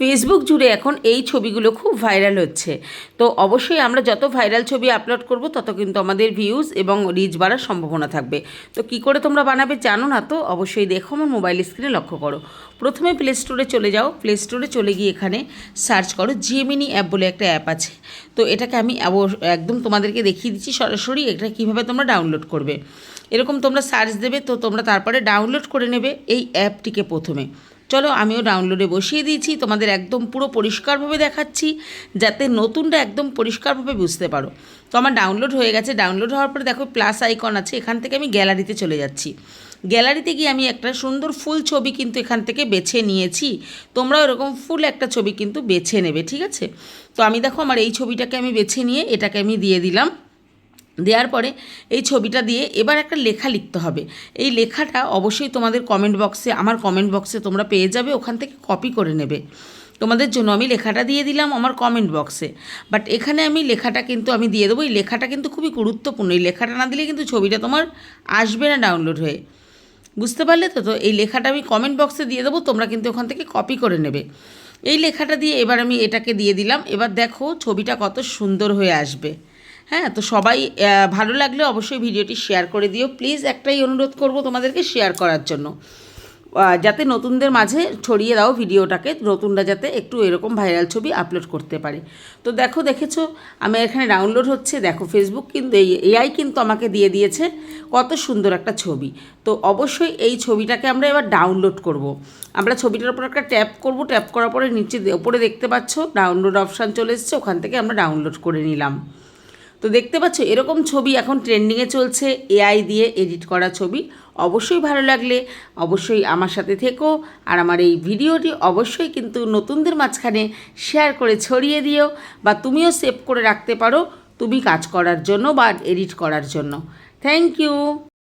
Facebook জুড়ে এখন এই ছবিগুলো খুব ভাইরাল হচ্ছে। তো অবশ্যই আমরা যত ভাইরাল ছবি আপলোড করব, তত কিন্তু আমাদের ভিউজ এবং রিচ বাড়ার সম্ভাবনা থাকবে। তো কি করে তোমরা বানাবে জানো না তো? অবশ্যই দেখো আমার মোবাইল স্ক্রিনে লক্ষ্য করো। প্রথমে প্লে স্টোরে চলে যাও। প্লে স্টোরে চলে গিয়ে এখানে সার্চ করো জেমিনি অ্যাপ বলে একটা অ্যাপ আছে। তো এটাকে আমি একদম তোমাদেরকে দেখিয়ে দিচ্ছি সরাসরি, এটা কীভাবে তোমরা ডাউনলোড করবে। এরকম তোমরা সার্চ দেবে, তো তোমরা তারপরে ডাউনলোড করে নেবে এই অ্যাপটিকে প্রথমে। চলো আমিও ডাউনলোডে বসিয়ে দিয়েছি। তোমাদের একদম পুরো পরিষ্কারভাবে দেখাচ্ছি, যাতে নতুনটা একদম পরিষ্কারভাবে বুঝতে পারো। তো আমার ডাউনলোড হয়ে গেছে। ডাউনলোড হওয়ার পরে দেখো প্লাস আইকন আছে, এখান থেকে আমি গ্যালারিতে চলে যাচ্ছি। গ্যালারিতে গিয়ে আমি একটা সুন্দর ফুল ছবি কিন্তু এখান থেকে বেছে নিয়েছি। তোমরাও এরকম ফুল একটা ছবি কিন্তু বেছে নেবে, ঠিক আছে? তো আমি দেখো আমার এই ছবিটাকে আমি বেছে নিয়ে এটাকে আমি দিয়ে দিলাম। দেওয়ার পরে এই ছবিটা দিয়ে এবার একটা লেখা লিখতে হবে। এই লেখাটা অবশ্যই তোমাদের কমেন্ট বক্সে আমার কমেন্ট বক্সে তোমরা পেয়ে যাবে, ওখান থেকে কপি করে নেবে। তোমাদের জন্য আমি লেখাটা দিয়ে দিলাম আমার কমেন্ট বক্সে বাট এখানে আমি লেখাটা কিন্তু আমি দিয়ে দেবো। এই লেখাটা কিন্তু খুবই গুরুত্বপূর্ণ। এই লেখাটা না দিলে কিন্তু ছবিটা তোমার আসবে না ডাউনলোড হয়ে। বুঝতে পারলে তো? তো এই লেখাটা আমি কমেন্ট বক্সে দিয়ে দেবো, তোমরা কিন্তু ওখান থেকে কপি করে নেবে। এই লেখাটা দিয়ে এবার আমি এটাকে দিয়ে দিলাম। এবার দেখো ছবিটা কত সুন্দর হয়ে আসবে। হ্যাঁ তো সবাই ভালো লাগলে অবশ্যই ভিডিওটি শেয়ার করে দিও। প্লিজ একটাই অনুরোধ করব তোমাদেরকে শেয়ার করার জন্য। যাতে নতুনদের মাঝে ছড়িয়ে দাও ভিডিওটাকে, নতুনরা যাতে একটু এরকম ভাইরাল ছবি আপলোড করতে পারে। তো দেখো, দেখেছ, আমি এখানে ডাউনলোড হচ্ছে। দেখো ফেসবুক কিন্তু, এই এআই কিন্তু আমাকে দিয়ে দিয়েছে। কত সুন্দর একটা ছবি। তো অবশ্যই এই ছবিটাকে আমরা এবার ডাউনলোড করব। আমরা ছবিটার উপর একটা ট্যাপ করব। ট্যাপ করার পরে নিচে উপরে দেখতে পাচ্ছ ডাউনলোড অপশান চলে এসেছে। ওখান থেকে আমরা ডাউনলোড করে নিলাম। তো দেখতে পাচ্ছ, এরকম ছবি এখন ট্রেন্ডিংয়ে চলছে এআই দিয়ে এডিট করা ছবি। অবশ্যই ভালো লাগলে অবশ্যই আমার সাথে থেকো, আর আমার এই ভিডিওটি অবশ্যই কিন্তু নতুনদের মাঝখানে শেয়ার করে ছড়িয়ে দিও, বা তুমিও সেভ করে রাখতে পারো, তুমি কাজ করার জন্য বা এডিট করার জন্য। Thank you